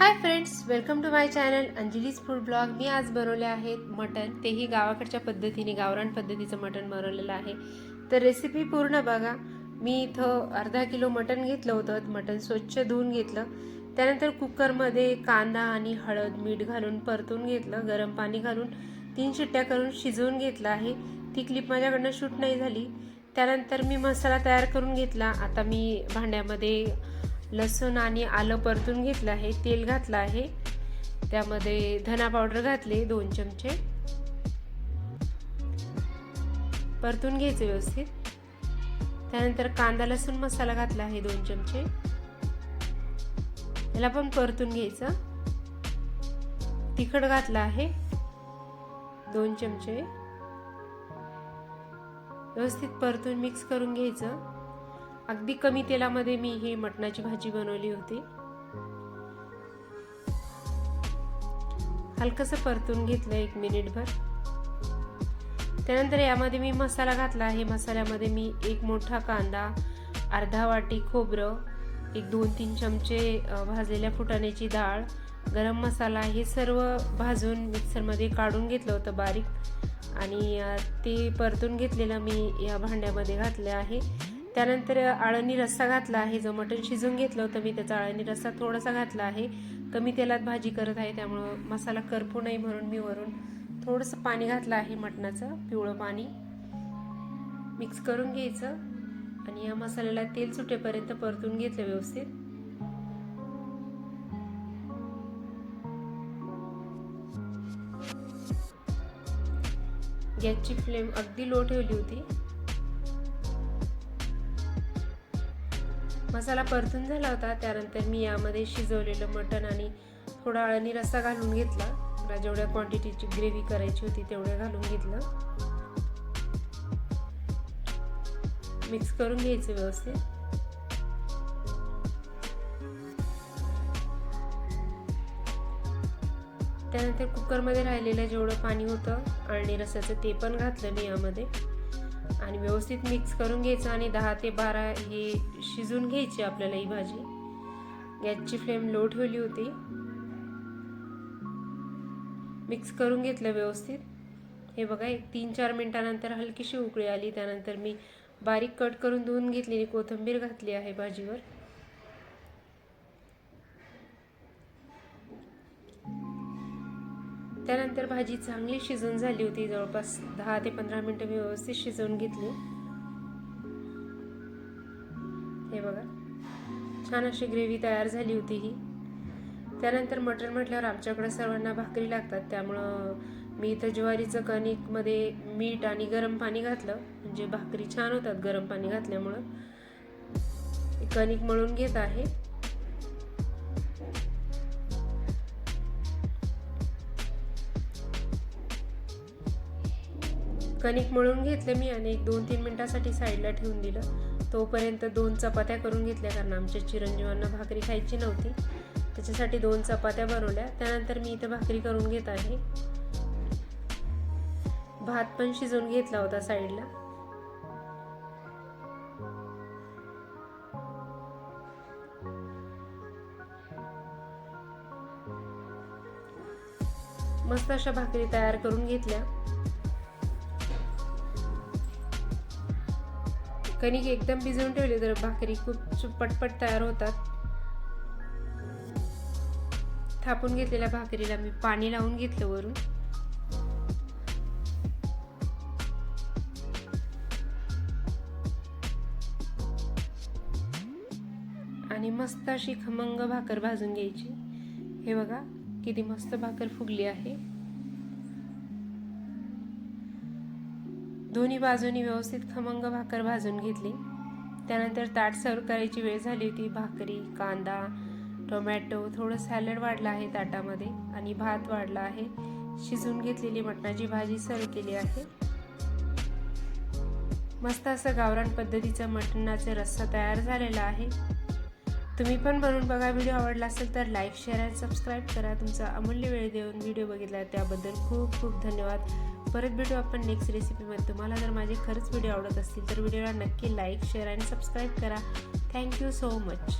Hi friends welcome to my channel Anjali's food blog मी आज बनवले आहेत मटण. तेही गावाकडच्या पद्धतीने गावरान पद्धतीचं मटण बनवलेलं आहे. तर रेसिपी पूर्ण बघा. मी इथं अर्धा किलो मटण घेतलं होतं. मटण स्वच्छ धुवून घेतलं. त्यानंतर कुकरमध्ये कांदा आणि हळद मीठ घालून परतून घेतलं. गरम पाणी घालून तीन शिट्ट्या करून शिजवून घेतलं आहे. ती क्लिप माझ्याकडनं शूट नाही झाली. त्यानंतर मी मसाला तयार करून घेतला. आता मी भांड्यामध्ये लसूण आणि आलं परतून घेतलं आहे तेल घातलं आहे. त्यामध्ये धना पावडर घातले दोन चमचे. परतून घ्यायचे व्यवस्थित. त्यानंतर कांदा लसूण मसाला घातला आहे दोन चमचे. याला पण परतून घ्यायचं. तिखट घातलं आहे दोन चमचे. व्यवस्थित परतून मिक्स करून घ्यायचं. अगदी कमी तेलामध्ये मी ही मटणाची भाजी बनवली होती. हलकस परतून घेतलं एक मिनिटभर. त्यानंतर यामध्ये मी मसाला घातला. आहे मसाल्यामध्ये मी एक मोठा कांदा अर्धा वाटी खोबरं एक दोन तीन चमचे भाजलेल्या फुटाण्याची डाळ गरम मसाला हे सर्व भाजून मिक्सरमध्ये काढून घेतलं होतं बारीक. आणि ते परतून घेतलेलं मी या भांड्यामध्ये घातलं आहे. त्यानंतर आळणी रस्सा घातला आहे. जो मटण शिजून घेतलं होतं मी त्याचा आळणी रस्सा थोडासा घातला आहे. कमी तेलात भाजी करत आहे त्यामुळं मसाला करपू नाही म्हणून मी वरून थोडंसं पाणी घातलं आहे मटणाचं पिवळं पाणी. मिक्स करून घ्यायचं आणि या मसाल्याला तेल सुटेपर्यंत परतून घेतलं व्यवस्थित. गॅसची फ्लेम अगदी लो ठेवली होती. मसाला परतून झाला होता. त्यानंतर मी यामध्ये शिजवलेलं मटण आणि थोडा अळणी रस्सा घालून घेतला. मला जेवढ्या क्वांटिटीची ग्रेव्ही करायची होती तेवढ्या घालून घेतलं. मिक्स करून घ्यायचं व्यवस्थित. त्यानंतर कुकरमध्ये राहिलेलं जेवढं पाणी होतं अळणी रस्साचं ते पण घातलं मी यामध्ये. आणि व्यवस्थित मिक्स करून घ्यायचं आणि दहा ते बारा हे शिजून घ्यायची आपल्याला ही भाजी. गॅसची फ्लेम लो ठेवली होती. मिक्स करून घेतलं व्यवस्थित. हे बघा एक तीन चार मिनटानंतर हलकीशी उकळी आली. त्यानंतर मी बारीक कट करून धुवून घेतलेली कोथिंबीर घातली आहे भाजीवर. त्यानंतर भाजी चांगली शिजून झाली होती जवळपास दहा ते पंधरा मिनटं मी व्यवस्थित शिजवून घेतली. हे बघा छान अशी ग्रेव्ही तयार झाली होती ही. त्यानंतर मटण म्हटल्यावर आमच्याकडे सर्वांना भाकरी लागतात त्यामुळं मी इथं ज्वारीचं कणिकमध्ये मीठ आणि गरम पाणी घातलं. म्हणजे भाकरी छान होतात गरम पाणी घातल्यामुळं. कणिक मळून घेत आहे. कणिक मळून घेतलं मी आणि एक दोन तीन मिनटासाठी साईडला ठेवून दिलं. तोपर्यंत दोन चपात्या करून घेतल्या कारण आमच्या चिरंजीवांना भाकरी खायची नव्हती. त्याच्यासाठी दोन चपात्या बनवल्या. त्यानंतर मी इथं भाकरी करून घेत आहे. भात पण शिजवून घेतला होता साईडला. मस्त अशा भाकरी तयार करून घेतल्या. कणिक एकदम भिजवून ठेवली तर भाकरी खूप पटपट तयार होतात. थापून घेतलेल्या भाकरीला मी पाणी लावून घेतलं वरून. आणि मस्त अशी खमंग भाकर भाजून घ्यायची. हे बघा किती मस्त भाकर फुगली आहे. दोन्ही बाजूनी व्यवस्थित खमंग भाकर भाजून घेतली. त्यानंतर ताट सर्व करायची वेळ झाली होती. भाकरी कांदा टोमॅटो थोडं सॅलड वाढलं आहे ताटामध्ये आणि भात वाढला आहे. शिजून घेतलेली मटणाची भाजी सर्व केली आहे. मस्त असं गावरान पद्धतीचं मटणाचा रस्सा तयार झालेला आहे. तुम्ही पण बनवून बघा. व्हिडिओ आवडला असेल तर लाईक शेअर आणि सबस्क्राईब करा. तुमचा अमूल्य वेळ देऊन व्हिडिओ बघितला त्याबद्दल खूप खूप धन्यवाद. परत भेटू आपण नेक्स्ट रेसिपीमध्ये तुम्हाला जर माझे खरंच व्हिडिओ आवडत असतील तर व्हिडिओला नक्की लाईक शेअर आणि सबस्क्राईब करा. Thank you so much